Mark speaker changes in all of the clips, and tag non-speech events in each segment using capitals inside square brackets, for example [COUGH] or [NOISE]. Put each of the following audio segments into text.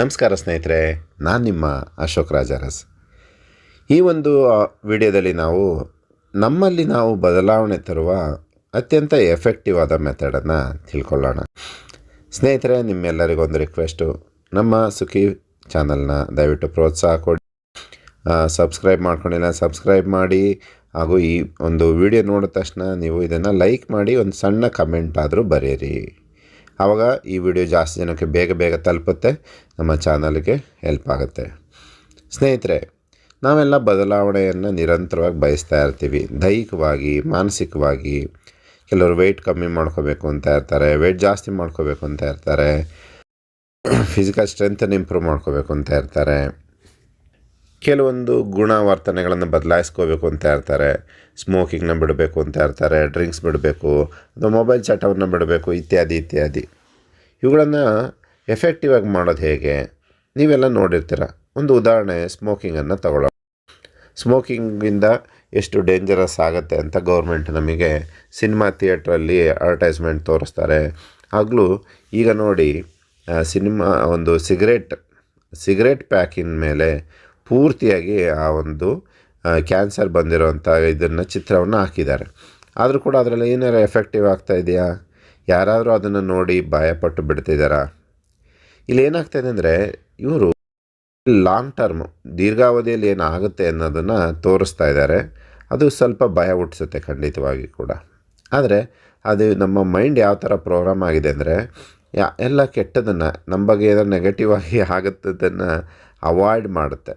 Speaker 1: ನಮಸ್ಕಾರ ಸ್ನೇಹಿತರೆ, ನಾನು ನಿಮ್ಮ ಅಶೋಕ್ ರಾಜಾರಸ್ ಈ ಒಂದು ವಿಡಿಯೋದಲ್ಲಿ ನಾವು ನಮ್ಮಲ್ಲಿ ನಾವು ಬದಲಾವಣೆ ತರುವ ಅತ್ಯಂತ ಎಫೆಕ್ಟಿವ್ ಆದ ಮೆಥಡನ್ನು ತಿಳ್ಕೊಳ್ಳೋಣ. ಸ್ನೇಹಿತರೆ ನಿಮ್ಮೆಲ್ಲರಿಗೊಂದು ರಿಕ್ವೆಸ್ಟು ನಮ್ಮ ಸುಖಿ ಚಾನಲ್ನ ದಯವಿಟ್ಟು ಪ್ರೋತ್ಸಾಹ ಕೊಡಿ. ಸಬ್ಸ್ಕ್ರೈಬ್ ಮಾಡ್ಕೊಂಡಿಲ್ಲ ಸಬ್ಸ್ಕ್ರೈಬ್ ಮಾಡಿ. ಹಾಗೂ ಈ ಒಂದು ವಿಡಿಯೋ ನೋಡಿದ ತಕ್ಷಣ ನೀವು ಇದನ್ನು ಲೈಕ್ ಮಾಡಿ, ಒಂದು ಸಣ್ಣ ಕಮೆಂಟ್ ಆದರೂ ಬರೆಯಿರಿ. ಆವಾಗ ಈ ವಿಡಿಯೋ ಜಾಸ್ತಿ ಜನಕ್ಕೆ ಬೇಗ ಬೇಗ ತಲುಪುತ್ತೆ, ನಮ್ಮ ಚಾನಲ್ಗೆ ಹೆಲ್ಪ್ ಆಗುತ್ತೆ. ಸ್ನೇಹಿತರೆ, ನಾವೆಲ್ಲ ಬದಲಾವಣೆಯನ್ನು ನಿರಂತರವಾಗಿ ಬಯಸ್ತಾ ಇರ್ತೀವಿ. ದೈಹಿಕವಾಗಿ, ಮಾನಸಿಕವಾಗಿ. ಕೆಲವರು ವೆಯ್ಟ್ ಕಮ್ಮಿ ಮಾಡ್ಕೋಬೇಕು ಅಂತ ಇರ್ತಾರೆ ವೆಯ್ಟ್ ಜಾಸ್ತಿ ಮಾಡ್ಕೋಬೇಕು ಅಂತ ಇರ್ತಾರೆ. ಫಿಸಿಕಲ್ ಸ್ಟ್ರೆಂತನ್ನು ಇಂಪ್ರೂವ್ ಮಾಡ್ಕೋಬೇಕು ಅಂತ ಇರ್ತಾರೆ. ಕೆಲವೊಂದು ಗುಣವರ್ತನೆಗಳನ್ನು ಬದಲಾಯಿಸ್ಕೋಬೇಕು ಅಂತ ಇರ್ತಾರೆ ಸ್ಮೋಕಿಂಗ್ನ ಬಿಡಬೇಕು ಅಂತ ಇರ್ತಾರೆ ಡ್ರಿಂಕ್ಸ್ ಬಿಡಬೇಕು ಅಥವಾ ಮೊಬೈಲ್ ಚಟವನ್ನು ಬಿಡಬೇಕು, ಇತ್ಯಾದಿ ಇತ್ಯಾದಿ. ಇವುಗಳನ್ನು ಎಫೆಕ್ಟಿವ್ ಆಗಿ ಮಾಡೋದು ಹೇಗೆ? ನೀವೆಲ್ಲ ನೋಡಿರ್ತೀರ. ಒಂದು ಉದಾಹರಣೆ, ಸ್ಮೋಕಿಂಗನ್ನು ತಗೊಳ್ಳೋ ಸ್ಮೋಕಿಂಗಿಂದ ಎಷ್ಟು ಡೇಂಜರಸ್ ಆಗುತ್ತೆ ಅಂತ ಗೌರ್ಮೆಂಟ್ ನಮಗೆ ಸಿನಿಮಾ ಥಿಯೇಟ್ರಲ್ಲಿ ಅಡ್ವರ್ಟೈಸ್ಮೆಂಟ್ ತೋರಿಸ್ತಾರೆ. ಆಗಲೂ ಈಗ ನೋಡಿ ಸಿನಿಮಾ ಒಂದು ಸಿಗರೇಟ್ ಸಿಗರೇಟ್ ಪ್ಯಾಕಿನ ಮೇಲೆ ಪೂರ್ತಿಯಾಗಿ ಆ ಒಂದು ಕ್ಯಾನ್ಸರ್ ಬಂದಿರೋವಂಥ ಇದನ್ನು ಚಿತ್ರವನ್ನು ಹಾಕಿದ್ದಾರೆ. ಆದರೂ ಕೂಡ ಅದರಲ್ಲಿ ಏನಾರು ಎಫೆಕ್ಟಿವ್ ಆಗ್ತಾ ಇದೆಯಾ? ಯಾರಾದರೂ ಅದನ್ನು ನೋಡಿ ಭಯಪಟ್ಟು ಬಿಡ್ತಿದ್ದಾರಾ ಇಲ್ಲಿ ಏನಾಗ್ತಾಯಿದೆ ಅಂದರೆ, ಇವರು ಲಾಂಗ್ ಟರ್ಮ್, ದೀರ್ಘಾವಧಿಯಲ್ಲಿ ಏನಾಗುತ್ತೆ ಅನ್ನೋದನ್ನು ತೋರಿಸ್ತಾ ಇದ್ದಾರೆ. ಅದು ಸ್ವಲ್ಪ ಭಯ ಹುಟ್ಟಿಸುತ್ತೆ ಖಂಡಿತವಾಗಿ ಕೂಡ. ಆದರೆ, ಅದು ನಮ್ಮ ಮೈಂಡ್ ಯಾವ ಥರ ಪ್ರೋಗ್ರಾಮ್ ಆಗಿದೆ ಅಂದರೆ, ಯಾ, ಎಲ್ಲ ಕೆಟ್ಟದನ್ನು, ನಮ್ಮ ಬಗ್ಗೆ ಏನಾದ್ರು ನೆಗೆಟಿವ್ ಆಗಿ ಆಗುತ್ತದನ್ನು ಅವಾಯ್ಡ್ ಮಾಡುತ್ತೆ.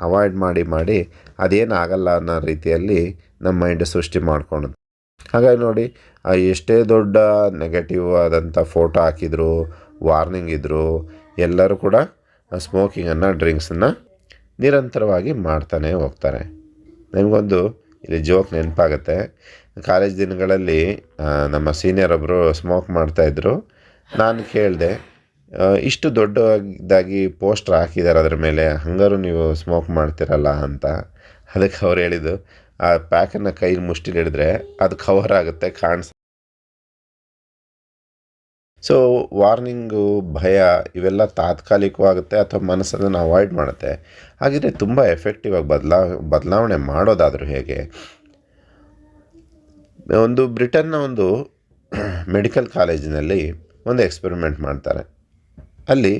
Speaker 1: ಅವಾಯ್ಡ್ ಮಾಡಿ ಮಾಡಿ ಅದೇನು ಆಗಲ್ಲ ಅನ್ನೋ ರೀತಿಯಲ್ಲಿ ನಮ್ಮ ಮೈಂಡ್ ಸೃಷ್ಟಿ ಮಾಡ್ಕೊಳುತ್ತೆ ಹಾಗಾಗಿ ನೋಡಿ ಎಷ್ಟೇ ದೊಡ್ಡ ನೆಗೆಟಿವ್ ಆದಂಥ ಫೋಟೋ ಹಾಕಿದ್ರು ವಾರ್ನಿಂಗ್ ಇದ್ದರು ಎಲ್ಲರೂ ಕೂಡ ಸ್ಮೋಕಿಂಗನ್ನು ಡ್ರಿಂಕ್ಸನ್ನು ನಿರಂತರವಾಗಿ ಮಾಡ್ತಾನೆ ಹೋಗ್ತಾರೆ. ನನಗೊಂದು ಇಲ್ಲಿ ಜೋಕ್ ನೆನಪಾಗುತ್ತೆ. ಕಾಲೇಜ್ ದಿನಗಳಲ್ಲಿ ನಮ್ಮ ಸೀನಿಯರ್ ಒಬ್ಬರು ಸ್ಮೋಕ್ ಮಾಡ್ತಾಯಿದ್ರು ನಾನು ಕೇಳಿದೆ ಇಷ್ಟು ದೊಡ್ಡದಾಗಿ ಪೋಸ್ಟ್ರ್ ಹಾಕಿದ್ದಾರೆ ಅದರ ಮೇಲೆ, ಹಂಗಾರು ನೀವು ಸ್ಮೋಕ್ ಮಾಡ್ತೀರಲ್ಲ ಅಂತ. ಅದಕ್ಕೆ ಅವ್ರು ಹೇಳಿದ್ದು, ಆ ಪ್ಯಾಕನ್ನು ಕೈಲಿ ಮುಷ್ಟಿಲಿ ಹಿಡಿದ್ರೆ ಅದು ಕವರ್ ಆಗುತ್ತೆ, ಕಾಣಿಸ್ ಸೊ ವಾರ್ನಿಂಗು ಭಯ, ಇವೆಲ್ಲ ತಾತ್ಕಾಲಿಕವಾಗುತ್ತೆ ಅಥವಾ ಮನಸ್ಸನ್ನು ಅವಾಯ್ಡ್ ಮಾಡುತ್ತೆ. ಹಾಗಿದ್ರೆ ತುಂಬ ಎಫೆಕ್ಟಿವ್ ಆಗಿ ಬದಲಾ ಬದಲಾವಣೆ ಮಾಡೋದಾದರೂ ಹೇಗೆ? ಒಂದು ಬ್ರಿಟನ್ನ ಒಂದು [COUGHS] ಮೆಡಿಕಲ್ ಕಾಲೇಜಿನಲ್ಲಿ ಒಂದು ಎಕ್ಸ್ಪೆರಿಮೆಂಟ್ ಮಾಡ್ತಾರೆ. ಅಲ್ಲಿ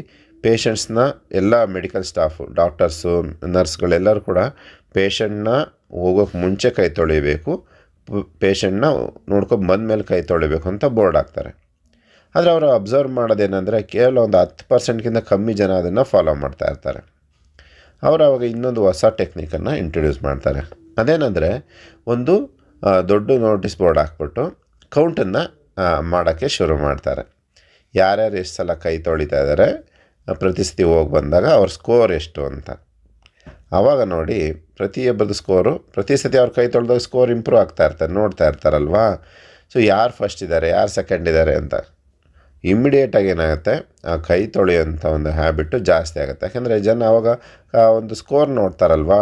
Speaker 1: ಪೇಷಂಟ್ಸ್ನ ಎಲ್ಲ ಮೆಡಿಕಲ್ ಸ್ಟಾಫು ಡಾಕ್ಟರ್ಸು ನರ್ಸ್ಗಳೆಲ್ಲರೂ ಕೂಡ ಪೇಷಂಟ್ನ ಹೋಗೋಕ್ಕೆ ಮುಂಚೆ ಕೈ ತೊಳಿಬೇಕು. ಪೇಷಂಟ್ನ ನೋಡ್ಕೊಂಡು ಬಂದಮೇಲೆ ಕೈ ತೊಳಿಬೇಕು ಅಂತ ಬೋರ್ಡ್ ಹಾಕ್ತಾರೆ. ಆದರೆ ಅವರು ಅಬ್ಸರ್ವ್ ಮಾಡೋದೇನೆಂದರೆ ಕೇವಲ ಒಂದು ಹತ್ತು ಪರ್ಸೆಂಟ್ಗಿಂತ ಕಮ್ಮಿ ಜನ ಅದನ್ನು ಫಾಲೋ ಮಾಡ್ತಾ ಇರ್ತಾರೆ. ಅವರು ಅವಾಗ ಇನ್ನೊಂದು ಹೊಸ ಟೆಕ್ನಿಕನ್ನು ಇಂಟ್ರೊಡ್ಯೂಸ್ ಮಾಡ್ತಾರೆ. ಅದೇನೆಂದರೆ ಒಂದು ದೊಡ್ಡ ನೋಟಿಸ್ ಬೋರ್ಡ್ ಹಾಕ್ಬಿಟ್ಟು ಕೌಂಟನ್ನು ಮಾಡೋಕ್ಕೆ ಶುರು ಮಾಡ್ತಾರೆ. ಯಾರ್ಯಾರು ಎಷ್ಟು ಸಲ ಕೈ ತೊಳಿತಾ ಇದ್ದಾರೆ ಪ್ರತಿಸ್ತಿ ಹೋಗಿ ಬಂದಾಗ ಅವ್ರ ಸ್ಕೋರ್ ಎಷ್ಟು ಅಂತ. ಆವಾಗ ನೋಡಿ ಪ್ರತಿಯೊಬ್ಬರದ್ದು ಸ್ಕೋರು ಪ್ರತಿ ಸತಿ ಅವ್ರ ಕೈ ತೊಳೆದಾಗ ಸ್ಕೋರ್ ಇಂಪ್ರೂವ್ ಆಗ್ತಾ ಇರ್ತಾರೆ ನೋಡ್ತಾ ಇರ್ತಾರಲ್ವಾ? ಸೊ ಯಾರು ಫಸ್ಟ್ ಇದ್ದಾರೆ ಯಾರು ಸೆಕೆಂಡ್ ಇದ್ದಾರೆ ಅಂತ. ಇಮ್ಮಿಡಿಯೇಟಾಗಿ ಏನಾಗುತ್ತೆ, ಆ ಕೈ ತೊಳೆಯೋಂಥ ಒಂದು ಹ್ಯಾಬಿಟ್ಟು ಜಾಸ್ತಿ ಆಗುತ್ತೆ. ಯಾಕೆಂದರೆ ಜನ ಆವಾಗ ಒಂದು ಸ್ಕೋರ್ ನೋಡ್ತಾರಲ್ವಾ?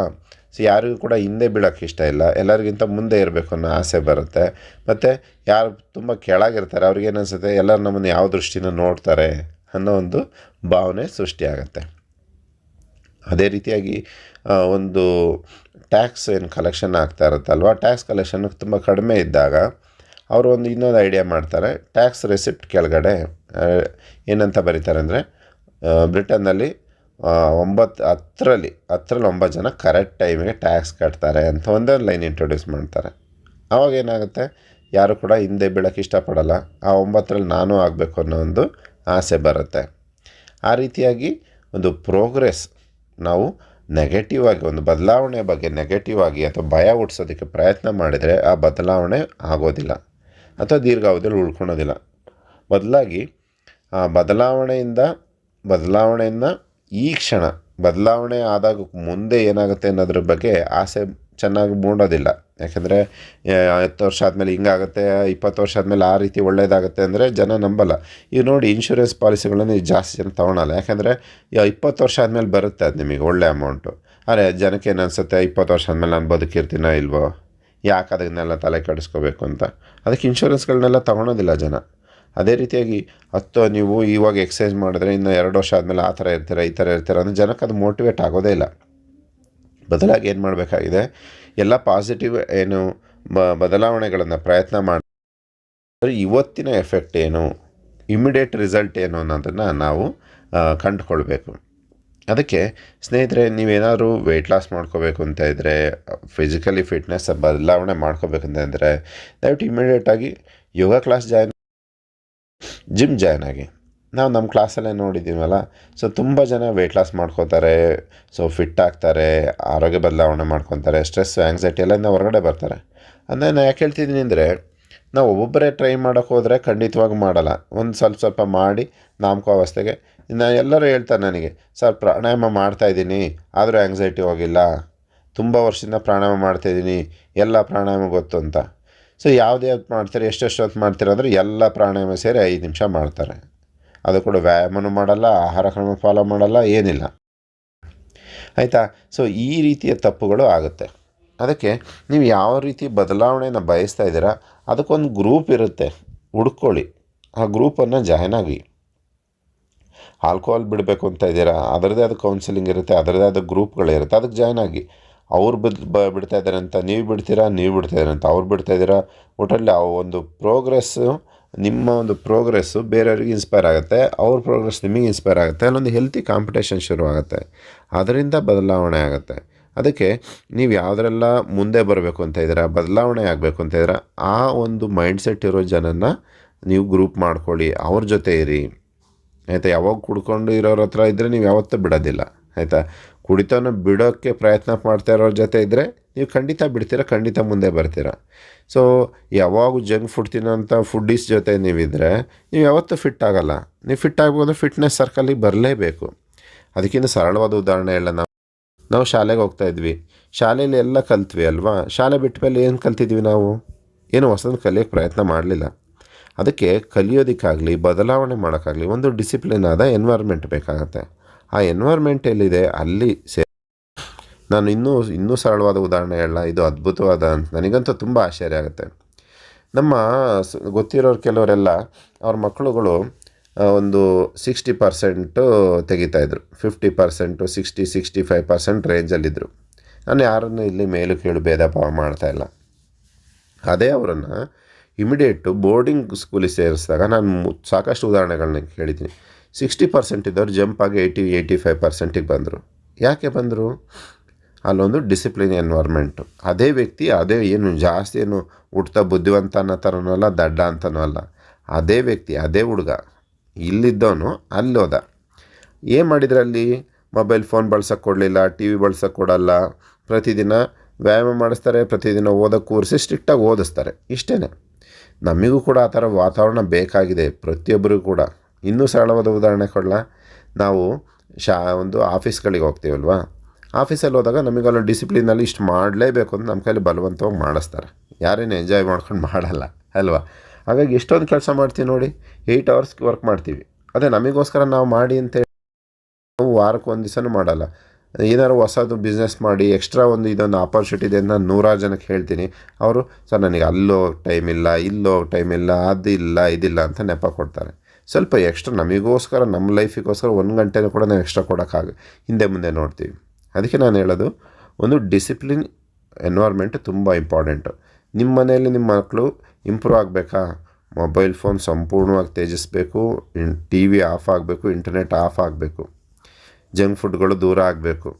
Speaker 1: ಸೊ ಯಾರಿಗೂ ಕೂಡ ಹಿಂದೆ ಬೀಳೋಕ್ಕೆ ಇಷ್ಟ ಇಲ್ಲ. ಎಲ್ಲರಿಗಿಂತ ಮುಂದೆ ಇರಬೇಕು ಅನ್ನೋ ಆಸೆ ಬರುತ್ತೆ. ಮತ್ತು ಯಾರು ತುಂಬ ಕೆಳಗಿರ್ತಾರೆ, ಅವ್ರಿಗೆ ಏನನ್ಸುತ್ತೆ? ಎಲ್ಲರೂ ನಮ್ಮನ್ನು ಯಾವ ದೃಷ್ಟಿನ ನೋಡ್ತಾರೆ ಅನ್ನೋ ಒಂದು ಭಾವನೆ ಸೃಷ್ಟಿಯಾಗುತ್ತೆ. ಅದೇ ರೀತಿಯಾಗಿ ಒಂದು ಟ್ಯಾಕ್ಸ್ ಏನು ಕಲೆಕ್ಷನ್ ಆಗ್ತಾ ಇರುತ್ತಲ್ವ? ಟ್ಯಾಕ್ಸ್ ಕಲೆಕ್ಷನ್ ತುಂಬ ಕಡಿಮೆ ಇದ್ದಾಗ ಅವರು ಒಂದು ಇನ್ನೊಂದು ಐಡಿಯಾ ಮಾಡ್ತಾರೆ. ಟ್ಯಾಕ್ಸ್ ರೆಸಿಪ್ಟ್ ಕೆಳಗಡೆ ಏನಂತ ಬರೀತಾರೆ ಅಂದರೆ ಬ್ರಿಟನ್ನಲ್ಲಿ ಒಂಬತ್ತು ಹತ್ತರಲ್ಲಿ ಹತ್ತರಲ್ಲಿ ಒಂಬತ್ತು ಜನ ಕರೆಕ್ಟ್ ಟೈಮಿಗೆ ಟ್ಯಾಕ್ಸ್ ಕಟ್ತಾರೆ ಅಂತ ಒಂದೇ ಲೈನ್ ಇಂಟ್ರೊಡ್ಯೂಸ್ ಮಾಡ್ತಾರೆ. ಆವಾಗ ಏನಾಗುತ್ತೆ? ಯಾರು ಕೂಡ ಹಿಂದೆ ಬೀಳೋಕ್ಕೆ ಇಷ್ಟಪಡಲ್ಲ. ಆ ಒಂಬತ್ತರಲ್ಲಿ ನಾನು ಆಗಬೇಕು ಅನ್ನೋ ಒಂದು ಆಸೆ ಬರುತ್ತೆ. ಆ ರೀತಿಯಾಗಿ ಒಂದು ಪ್ರೋಗ್ರೆಸ್ ನಾವು ನೆಗೆಟಿವ್ ಆಗಿ, ಒಂದು ಬದಲಾವಣೆ ಬಗ್ಗೆ ನೆಗೆಟಿವ್ ಆಗಿ ಅಥವಾ ಭಯ ಹುಟ್ಟಿಸೋದಕ್ಕೆ ಪ್ರಯತ್ನ ಮಾಡಿದರೆ ಆ ಬದಲಾವಣೆ ಆಗೋದಿಲ್ಲ. ಅಥವಾ ದೀರ್ಘಾವಧಿಯಲ್ಲಿ ಉಳ್ಕೊಳೋದಿಲ್ಲ ಬದಲಾಗಿ ಆ ಬದಲಾವಣೆಯಿಂದ ಬದಲಾವಣೆಯನ್ನು ಈ ಕ್ಷಣ ಬದಲಾವಣೆ ಆದಾಗ ಮುಂದೆ ಏನಾಗುತ್ತೆ ಅನ್ನೋದ್ರ ಬಗ್ಗೆ ಆಸೆ ಚೆನ್ನಾಗಿ ಮೂಡೋದಿಲ್ಲ. ಯಾಕೆಂದರೆ ಹತ್ತು ವರ್ಷ ಆದಮೇಲೆ ಹಿಂಗಾಗುತ್ತೆ, ಇಪ್ಪತ್ತು ವರ್ಷ ಆದಮೇಲೆ ಆ ರೀತಿ ಒಳ್ಳೇದಾಗುತ್ತೆ ಅಂದರೆ ಜನ ನಂಬಲ್ಲ. ಈಗ ನೋಡಿ ಇನ್ಶೂರೆನ್ಸ್ ಪಾಲಿಸಿಗಳನ್ನು ಜಾಸ್ತಿ ಜನ ತೊಗೊಳಲ್ಲ. ಯಾಕೆಂದರೆ ಇಪ್ಪತ್ತು ವರ್ಷ ಆದಮೇಲೆ ಬರುತ್ತೆ ಅದು ನಿಮಗೆ ಒಳ್ಳೆ ಅಮೌಂಟು ಅರೆ ಜನಕ್ಕೆ ಏನು ಅನಿಸುತ್ತೆ? ಇಪ್ಪತ್ತು ವರ್ಷ ಆದಮೇಲೆ ನಾನು ಬದುಕಿರ್ತೀನೋ ಇಲ್ವೋ? ಯಾಕೆ ಅದನ್ನೆಲ್ಲ ತಲೆ ಕೆಡಿಸ್ಕೋಬೇಕು ಅಂತ? ಅದಕ್ಕೆ ಇನ್ಶೂರೆನ್ಸ್ಗಳನ್ನೆಲ್ಲ ತೊಗೊಳೋದಿಲ್ಲ ಜನ. ಅದೇ ರೀತಿಯಾಗಿ ಹತ್ತು ನೀವು ಇವಾಗ ಎಕ್ಸಸೈಸ್ ಮಾಡಿದ್ರೆ ಇನ್ನು ಎರಡು ವರ್ಷ ಆದಮೇಲೆ ಆ ಥರ ಇರ್ತೀರ, ಈ ಥರ ಇರ್ತೀರ ಅಂದರೆ ಜನಕ್ಕೆ ಅದು ಮೋಟಿವೇಟ್ ಆಗೋದೇ ಇಲ್ಲ. ಬದಲಾಗಿ ಏನು ಮಾಡಬೇಕಾಗಿದೆ? ಎಲ್ಲ ಪಾಸಿಟಿವ್ ಏನು ಬ, ಬದಲಾವಣೆಗಳನ್ನು ಪ್ರಯತ್ನ ಮಾಡಿ ಇವತ್ತಿನ ಎಫೆಕ್ಟ್ ಏನು? ಇಮಿಡಿಯೇಟ್ ರಿಸಲ್ಟ್ ಏನು ಅನ್ನೋದನ್ನು ನಾವು ಕಂಡುಕೊಳ್ಬೇಕು. ಅದಕ್ಕೆ ಸ್ನೇಹಿತರೆ, ನೀವೇನಾದರೂ ವೆಯ್ಟ್ ಲಾಸ್ ಮಾಡ್ಕೋಬೇಕು ಅಂತ ಇದ್ದರೆ ಫಿಸಿಕಲಿ ಫಿಟ್ನೆಸ್ ಬದಲಾವಣೆ ಮಾಡ್ಕೋಬೇಕಂತ ಇದ್ದರೆ ದಯವಿಟ್ಟು ಇಮಿಡಿಯೇಟಾಗಿ yoga class join gym join ಆಗಿ. ನಾವು ನಮ್ಮ ಕ್ಲಾಸಲ್ಲೇ ನೋಡಿದ್ದೀವಲ್ಲ ಸೊ ತುಂಬ ಜನ ವೆಯ್ಟ್ ಲಾಸ್ ಮಾಡ್ಕೋತಾರೆ ಸೊ ಫಿಟ್ ಆಗ್ತಾರೆ, ಆರೋಗ್ಯ ಬದಲಾವಣೆ ಮಾಡ್ಕೊತಾರೆ ಸ್ಟ್ರೆಸ್ ಆ್ಯಂಗ್ಸೈಟಿ ಎಲ್ಲ ಹೊರಗಡೆ ಬರ್ತಾರೆ. ಅಂದರೆ ನಾನು ಯಾಕೆ ಹೇಳ್ತಿದ್ದೀನಿ ಅಂದರೆ, ನಾವು ಒಬ್ಬೊಬ್ಬರೇ ಟ್ರೈ ಮಾಡೋಕ್ಕೆ ಹೋದರೆ ಖಂಡಿತವಾಗಿ ಮಾಡಲ್ಲ. ಒಂದು ಸ್ವಲ್ಪ ಸ್ವಲ್ಪ ಮಾಡಿ ನಾಮಕಾವಸ್ಥೆಗೆ ಇನ್ನು ಎಲ್ಲರೂ ಹೇಳ್ತಾರೆ ನನಗೆ, ಸರ್, ಪ್ರಾಣಾಯಾಮ ಮಾಡ್ತಾಯಿದ್ದೀನಿ ಆದರೂ ಆ್ಯಂಗ್ಸೈಟಿ ಹೋಗಿಲ್ಲ. ತುಂಬ ವರ್ಷದಿಂದ ಪ್ರಾಣಾಯಾಮ ಮಾಡ್ತಾಯಿದ್ದೀನಿ ಎಲ್ಲ ಪ್ರಾಣಾಯಾಮ ಗೊತ್ತು ಅಂತ. ಸೊ ಯಾವ್ದು ಯಾವ್ದು ಮಾಡ್ತಾರೆ ಎಷ್ಟೆಷ್ಟು ಹೊತ್ತು ಮಾಡ್ತೀರ ಅಂದರೆ ಎಲ್ಲ ಪ್ರಾಣಾಯಾಮ ಸೇರಿ ಐದು ನಿಮಿಷ ಮಾಡ್ತಾರೆ. ಅದು ಕೂಡ ವ್ಯಾಯಾಮನೂ ಮಾಡಲ್ಲ, ಆಹಾರ ಕ್ರಮ ಫಾಲೋ ಮಾಡಲ್ಲ, ಏನಿಲ್ಲ. ಆಯಿತಾ? ಸೊ ಈ ರೀತಿಯ ತಪ್ಪುಗಳು ಆಗುತ್ತೆ. ಅದಕ್ಕೆ ನೀವು ಯಾವ ರೀತಿ ಬದಲಾವಣೆಯನ್ನು ಬಯಸ್ತಾ ಇದ್ದೀರಾ, ಅದಕ್ಕೊಂದು ಗ್ರೂಪ್ ಇರುತ್ತೆ. ಹುಡ್ಕೊಳ್ಳಿ. ಆ ಗ್ರೂಪನ್ನು ಜಾಯ್ನ್ ಆಗಿ ಆಲ್ಕೋಹಾಲ್ ಬಿಡಬೇಕು ಅಂತ ಇದ್ದೀರಾ, ಅದರದ್ದೇ ಆದ ಕೌನ್ಸಿಲಿಂಗ್ ಇರುತ್ತೆ, ಅದರದ್ದೇ ಆದ ಗ್ರೂಪ್ಗಳಿರುತ್ತೆ, ಅದಕ್ಕೆ ಜಾಯ್ನ್ ಆಗಿ ಅವ್ರು ಬ ಬಿಡ್ತಾ ಇದ್ದಾರೆ ಅಂತ ನೀವು ಬಿಡ್ತೀರಾ, ನೀವು ಬಿಡ್ತಾ ಇದ್ದಾರೆ ಅಂತ ಅವ್ರು ಬಿಡ್ತಾ ಇದ್ದೀರಾ? ಒಟ್ಟಲ್ಲಿ ಆ ಒಂದು ಪ್ರೋಗ್ರೆಸ್ಸು ನಿಮ್ಮ ಒಂದು ಪ್ರೋಗ್ರೆಸ್ಸು ಬೇರೆಯವ್ರಿಗೆ ಇನ್ಸ್ಪೈರ್ ಆಗುತ್ತೆ, ಅವ್ರ ಪ್ರೋಗ್ರೆಸ್ ನಿಮಗೆ ಇನ್ಸ್ಪೈರ್ ಆಗುತ್ತೆ ಅಲ್ಲೊಂದು ಹೆಲ್ತಿ ಕಾಂಪಿಟೇಷನ್ ಶುರುವಾಗುತ್ತೆ ಅದರಿಂದ ಬದಲಾವಣೆ ಆಗುತ್ತೆ. ಅದಕ್ಕೆ ನೀವು ಯಾವುದರೆಲ್ಲ ಮುಂದೆ ಬರಬೇಕು ಅಂತ ಇದ್ದೀರಾ, ಬದಲಾವಣೆ ಆಗಬೇಕು ಅಂತ ಇದ್ದೀರಾ, ಆ ಒಂದು ಮೈಂಡ್ಸೆಟ್ ಇರೋ ಜನನ ನೀವು ಗ್ರೂಪ್ ಮಾಡ್ಕೊಳ್ಳಿ, ಅವ್ರ ಜೊತೆ ಇರಿ. ಆಯಿತಾ, ಯಾವಾಗ ಕುಡ್ಕೊಂಡು ಇರೋರ ಹತ್ರ ಇದ್ದರೆ ನೀವು ಯಾವತ್ತೂ ಬಿಡೋದಿಲ್ಲ. ಆಯಿತಾ? ಕುಡಿತನ ಬಿಡೋಕ್ಕೆ ಪ್ರಯತ್ನ ಮಾಡ್ತಾ ಇರೋರ ಜೊತೆ ಇದ್ದರೆ ನೀವು ಖಂಡಿತ ಬಿಡ್ತೀರ, ಖಂಡಿತ ಮುಂದೆ ಬರ್ತೀರ. ಸೊ ಯಾವಾಗ ಜಂಕ್ ಫುಡ್ ತಿನ್ನೋಂಥ ಫುಡ್ಡೀಸ್ ಜೊತೆ ನೀವಿದ್ದರೆ ನೀವು ಯಾವತ್ತೂ ಫಿಟ್ ಆಗಲ್ಲ. ನೀವು ಫಿಟ್ ಆಗ್ಬೋದು ಫಿಟ್ನೆಸ್ ಸರ್ಕಲಿಗೆ ಬರಲೇಬೇಕು. ಅದಕ್ಕಿಂತ ಸರಳವಾದ ಉದಾಹರಣೆ ಇಲ್ಲ ನಾವು ನಾವು ಶಾಲೆಗೆ ಹೋಗ್ತಾ ಇದ್ವಿ. ಶಾಲೆಯಲ್ಲಿ ಎಲ್ಲ ಕಲ್ತ್ವಿ ಅಲ್ವಾ? ಶಾಲೆ ಬಿಟ್ಟ ಮೇಲೆ ಏನು ಕಲ್ತಿದ್ವಿ ನಾವು? ಏನು ಹೊಸದನ್ನು ಕಲಿಯೋಕ್ಕೆ ಪ್ರಯತ್ನ ಮಾಡಲಿಲ್ಲ. ಅದಕ್ಕೆ ಕಲಿಯೋದಕ್ಕಾಗಲಿ, ಬದಲಾವಣೆ ಮಾಡೋಕ್ಕಾಗಲಿ ಒಂದು ಡಿಸಿಪ್ಲಿನ್ ಆದ ಎನ್ವೈರ್ಮೆಂಟ್ ಬೇಕಾಗತ್ತೆ. ಆ ಎನ್ವೈರ್ಮೆಂಟ್ ಎಲ್ಲಿದೆ, ಅಲ್ಲಿ ಸೇ ನಾನು ಇನ್ನೂ ಇನ್ನೂ ಸರಳವಾದ ಉದಾಹರಣೆ ಹೇಳಲ್ಲ, ಇದು ಅದ್ಭುತವಾದ ನನಗಂತೂ ತುಂಬ ಆಶ್ಚರ್ಯ ಆಗುತ್ತೆ. ನಮ್ಮ ಗೊತ್ತಿರೋರು ಕೆಲವರೆಲ್ಲ ಅವ್ರ ಮಕ್ಕಳುಗಳು ಒಂದು sixty percent ತೆಗಿತಾಯಿದ್ರು fifty percent sixty sixty five percent ರೇಂಜಲ್ಲಿದ್ದರು ನಾನು ಯಾರನ್ನು ಇಲ್ಲಿ ಮೇಲು ಕೀಳು ಭೇದ ಭಾವ ಮಾಡ್ತಾಯಿಲ್ಲ ಅದೇ ಅವರನ್ನು ಇಮಿಡಿಯೇಟು ಬೋರ್ಡಿಂಗ್ ಸ್ಕೂಲಿಗೆ ಸೇರಿಸಿದಾಗ ನಾನು ಸಾಕಷ್ಟು ಉದಾಹರಣೆಗಳನ್ನ ಕೇಳಿದ್ದೀನಿ. ಸಿಕ್ಸ್ಟಿ ಪರ್ಸೆಂಟ್ ಇದ್ದವ್ರು ಜಂಪ್ ಆಗಿ ಏಯ್ಟಿ ಏಯ್ಟಿ ಫೈವ್ ಪರ್ಸೆಂಟಿಗೆ ಬಂದರು. ಯಾಕೆ ಬಂದರು? ಅಲ್ಲೊಂದು ಡಿಸಿಪ್ಲಿನ್ ಎನ್ವೈರ್ಮೆಂಟು ಅದೇ ವ್ಯಕ್ತಿ, ಅದೇ ಏನು ಜಾಸ್ತಿ ಏನು ಹುಟ್ತಾ ಬುದ್ಧಿವಂತ ಅನ್ನೋ ಥರನೂ ಅಲ್ಲ, ದಡ್ಡ ಅಂತನೂ ಅಲ್ಲ. ಅದೇ ವ್ಯಕ್ತಿ, ಅದೇ ಹುಡುಗ. ಇಲ್ಲಿದ್ದವನು ಅಲ್ಲಿ ಹೋದ. ಏನು ಮಾಡಿದ್ರೆ ಅಲ್ಲಿ ಮೊಬೈಲ್ ಫೋನ್ ಬಳಸೋಕ್ಕೆ ಕೊಡಲಿಲ್ಲ, ಟಿ ವಿ ಬಳಸೋಕ್ಕೆ ಕೊಡಲ್ಲ. ಪ್ರತಿದಿನ ವ್ಯಾಯಾಮ ಮಾಡಿಸ್ತಾರೆ, ಪ್ರತಿದಿನ ಓದೋಕ್ಕೆ ಕೂರಿಸಿ ಸ್ಟ್ರಿಕ್ಟಾಗಿ ಓದಿಸ್ತಾರೆ. ಇಷ್ಟೇ ನಮಗೂ ಕೂಡ ಆ ಥರ ವಾತಾವರಣ ಬೇಕಾಗಿದೆ, ಪ್ರತಿಯೊಬ್ಬರಿಗೂ ಕೂಡ. ಇನ್ನೂ ಸರಳವಾದ ಉದಾಹರಣೆ ಕೊಡಲ? ನಾವು ಶಾ, ಒಂದು ಆಫೀಸ್ಗಳಿಗೆ ಹೋಗ್ತೀವಲ್ವಾ? ಆಫೀಸಲ್ಲಿ ಹೋದಾಗ ನಮಗೆ ಡಿಸಿಪ್ಲಿನಲ್ಲಿ ಇಷ್ಟು ಮಾಡಲೇಬೇಕು ಅಂತ ನಮ್ಮ ಕೈಲಿ ಬಲವಂತವಾಗಿ ಮಾಡಿಸ್ತಾರೆ. ಯಾರೇನು ಎಂಜಾಯ್ ಮಾಡ್ಕೊಂಡು ಮಾಡಲ್ಲ, ಅಲ್ವಾ? ಹಾಗಾಗಿ ಎಷ್ಟೊಂದು ಕೆಲಸ ಮಾಡ್ತೀವಿ ನೋಡಿ, ಏಯ್ಟ್ ಅವರ್ಸ್ ವರ್ಕ್ ಮಾಡ್ತೀವಿ. ಅದೇ ನಮಗೋಸ್ಕರ ನಾವು ಮಾಡಿ ಅಂತ ಹೇಳಿ ನಾವು ವಾರಕ್ಕೆ ಒಂದು ದಿವಸನೂ ಮಾಡಲ್ಲ. ಏನಾದ್ರು ಹೊಸದು ಬಿಸ್ನೆಸ್ ಮಾಡಿ ಎಕ್ಸ್ಟ್ರಾ ಒಂದು ಇದೊಂದು ಆಪರ್ಚುನಿಟಿ ಇದೆ ಅಂತ ನಾನು ನೂರಾರು ಜನಕ್ಕೆ ಹೇಳ್ತೀನಿ. ಅವರು, ಸರ್, ನನಗೆ ಅಲ್ಲೋ ಟೈಮ್ ಇಲ್ಲ, ಇಲ್ಲೋ ಟೈಮ್ ಇಲ್ಲ ಅದು ಇಲ್ಲ ಇದಿಲ್ಲ ಅಂತ ನೆಪ ಕೊಡ್ತಾರೆ. ಸ್ವಲ್ಪ ಎಕ್ಸ್ಟ್ರಾ ನಮಗೋಸ್ಕರ, ನಮ್ಮ ಲೈಫಿಗೋಸ್ಕರ ಒಂದು ಗಂಟೆನೂ ಕೂಡ ನಾವು ಎಕ್ಸ್ಟ್ರಾ ಕೊಡೋಕ್ಕಾಗ ಹಿಂದೆ ಮುಂದೆ ನೋಡ್ತೀವಿ. ಅದಕ್ಕೆ ನಾನು ಹೇಳೋದು, ಒಂದು ಡಿಸಿಪ್ಲಿನ್ ಎನ್ವೈರ್ಮೆಂಟ್ ತುಂಬ ಇಂಪಾರ್ಟೆಂಟು ನಿಮ್ಮ ಮನೆಯಲ್ಲಿ ನಿಮ್ಮ ಮಕ್ಕಳು ಇಂಪ್ರೂವ್ ಆಗಬೇಕಾ? ಮೊಬೈಲ್ ಫೋನ್ ಸಂಪೂರ್ಣವಾಗಿ ತ್ಯಜಿಸಬೇಕು, ಇನ್ ಟಿ ವಿ ಆಫ್ ಆಗಬೇಕು ಇಂಟರ್ನೆಟ್ ಆಫ್ ಆಗಬೇಕು. ಜಂಕ್ ಫುಡ್ಗಳು ದೂರ ಆಗಬೇಕು.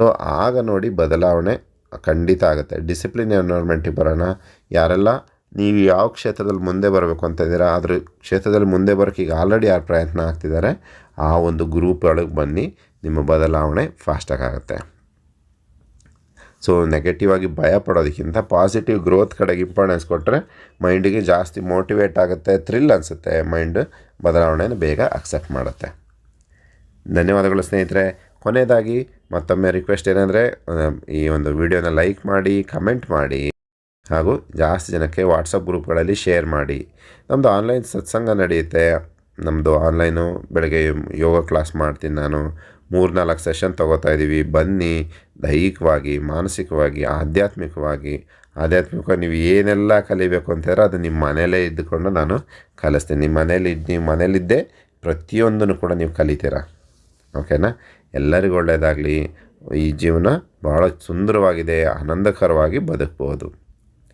Speaker 1: ಸೊ ಆಗ ನೋಡಿ ಬದಲಾವಣೆ ಖಂಡಿತ ಆಗುತ್ತೆ. ಡಿಸಿಪ್ಲಿನ್ ಎನ್ವೈರ್ಮೆಂಟಿಗೆ ಬರೋಣ. ಯಾರೆಲ್ಲ ನೀವು ಯಾವ ಕ್ಷೇತ್ರದಲ್ಲಿ ಮುಂದೆ ಬರಬೇಕು ಅಂತ ಇದ್ದೀರಾ ಅದ್ರ ಕ್ಷೇತ್ರದಲ್ಲಿ ಮುಂದೆ ಬರೋಕ್ಕೆ ಈಗ ಆಲ್ರೆಡಿ ಯಾರು ಪ್ರಯತ್ನ ಆಗ್ತಿದ್ದಾರೆ, ಆ ಒಂದು ಗ್ರೂಪ್ ಒಳಗೆ ಬನ್ನಿ, ನಿಮ್ಮ ಬದಲಾವಣೆ ಫಾಸ್ಟಾಗಿ ಆಗುತ್ತೆ. ಸೊ ನೆಗೆಟಿವ್ ಆಗಿ ಭಯ ಪಡೋದಕ್ಕಿಂತ ಪಾಸಿಟಿವ್ ಗ್ರೋತ್ ಕಡೆಗೆ ಇಂಪಾರ್ಟೆನ್ಸ್ ಕೊಟ್ಟರೆ ಮೈಂಡಿಗೆ ಜಾಸ್ತಿ ಮೋಟಿವೇಟ್ ಆಗುತ್ತೆ ಥ್ರಿಲ್ ಅನಿಸುತ್ತೆ ಮೈಂಡ್ ಬದಲಾವಣೆಯನ್ನು ಬೇಗ ಅಕ್ಸೆಪ್ಟ್ ಮಾಡುತ್ತೆ. ಧನ್ಯವಾದಗಳು ಸ್ನೇಹಿತರೆ. ಕೊನೆಯದಾಗಿ ಮತ್ತೊಮ್ಮೆ ರಿಕ್ವೆಸ್ಟ್ ಏನಂದರೆ, ಈ ಒಂದು ವಿಡಿಯೋನ ಲೈಕ್ ಮಾಡಿ ಕಮೆಂಟ್ ಮಾಡಿ. ಹಾಗೂ ಜಾಸ್ತಿ ಜನಕ್ಕೆ ವಾಟ್ಸಪ್ ಗ್ರೂಪ್ಗಳಲ್ಲಿ ಶೇರ್ ಮಾಡಿ. ನಮ್ಮದು ಆನ್ಲೈನ್ ಸತ್ಸಂಗ ನಡೆಯುತ್ತೆ. ನಮ್ಮದು ಆನ್ಲೈನು ಬೆಳಗ್ಗೆ ಯೋಗ ಕ್ಲಾಸ್ ಮಾಡ್ತೀನಿ ನಾನು. ಮೂರು ನಾಲ್ಕು ಸೆಷನ್ ತೊಗೋತಾ ಇದ್ದೀವಿ ಬನ್ನಿ, ದೈಹಿಕವಾಗಿ, ಮಾನಸಿಕವಾಗಿ, ಆಧ್ಯಾತ್ಮಿಕವಾಗಿ. ಆಧ್ಯಾತ್ಮಿಕವಾಗಿ ನೀವು ಏನೆಲ್ಲ ಕಲಿಬೇಕು ಅಂತ ಹೇಳಿದ್ರೆ ಅದು ನಿಮ್ಮ ಮನೇಲೇ ಇದ್ದುಕೊಂಡು ನಾನು ಕಲಿಸ್ತೀನಿ. ನಿಮ್ಮ ಮನೇಲಿ ನೀವು ಮನೇಲಿದ್ದೇ ಪ್ರತಿಯೊಂದನ್ನು ಕೂಡ ನೀವು ಕಲಿತೀರ? ಓಕೆನಾ ಎಲ್ಲರಿಗೂ ಒಳ್ಳೆಯದಾಗಲಿ ಈ ಜೀವನ ಭಾಳ ಸುಂದರವಾಗಿದೆ, ಆನಂದಕರವಾಗಿ ಬದುಕ್ಬೋದು.